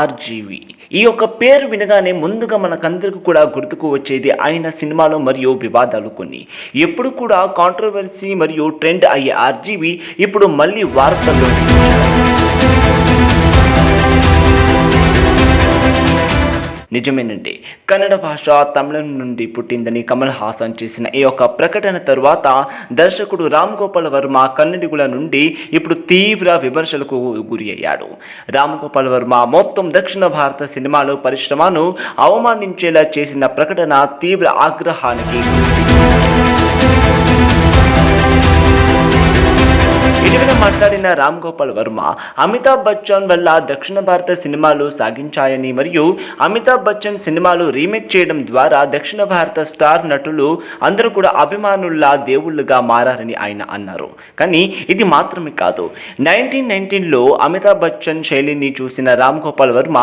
RGV. ఈ యొక్క పేరు వినగానే ముందుగా మనకందరికి కూడా గుర్తుకు వచ్చేది ఆయన సినిమాలు మరియు వివాదాలు కొన్ని. ఎప్పుడు కూడా కాంట్రవర్సీ మరియు ట్రెండ్ అయ్యే ఆర్జీవి ఇప్పుడు మళ్ళీ వార్తల్లో నిజమేనండి. కన్నడ భాష తమిళం నుండి పుట్టిందని కమల్ హాసన్ చేసిన ఈ యొక్క ప్రకటన తరువాత దర్శకుడు రామ్ గోపాల్ వర్మ కన్నడిగుల నుండి ఇప్పుడు తీవ్ర విమర్శలకు గురి అయ్యాడు. రామ్ గోపాల్ వర్మ మొత్తం దక్షిణ భారత సినిమాలు పరిశ్రమను అవమానించేలా చేసిన ప్రకటన తీవ్ర ఆగ్రహానికి మాట్లాడిన రామ్ గోపాల్ వర్మ అమితాబ్ బచ్చన్ వల్ల దక్షిణ భారత సినిమాలు సాగించాయని మరియు అమితాబ్ బచ్చన్ సినిమాలు రీమేక్ చేయడం ద్వారా దక్షిణ భారత స్టార్ నటులు అందరూ కూడా అభిమానుల్లా దేవుళ్ళుగా మారారని ఆయన అన్నారు. కానీ ఇది మాత్రమే కాదు. నైన్టీన్ నైన్టీన్లో అమితాబ్ బచ్చన్ శైలిని చూసిన రామ్ గోపాల్ వర్మ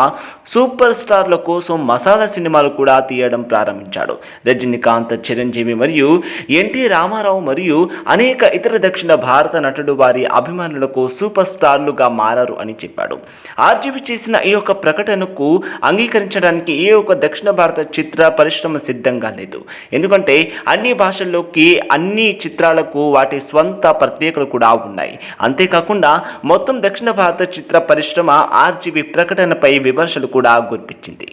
సూపర్ స్టార్ల కోసం మసాలా సినిమాలు కూడా తీయడం ప్రారంభించాడు. రజనీకాంత్ చిరంజీవి మరియు ఎన్టీ రామారావు మరియు అనేక ఇతర దక్షిణ భారత నటుడు వారి అభి అభిమానులకు సూపర్ స్టార్లుగా మారారు అని చెప్పాడు. ఆర్జీవి చేసిన ఈ యొక్క ప్రకటనకు అంగీకరించడానికి ఏ ఒక్క దక్షిణ భారత చిత్ర పరిశ్రమ సిద్ధంగా లేదు. ఎందుకంటే అన్ని భాషల్లోకి అన్ని చిత్రాలకు వాటి స్వంత ప్రత్యేకలు కూడా ఉన్నాయి. అంతేకాకుండా మొత్తం దక్షిణ భారత చిత్ర పరిశ్రమ ఆర్జీవి ప్రకటనపై విమర్శలు కూడా గుర్పించింది.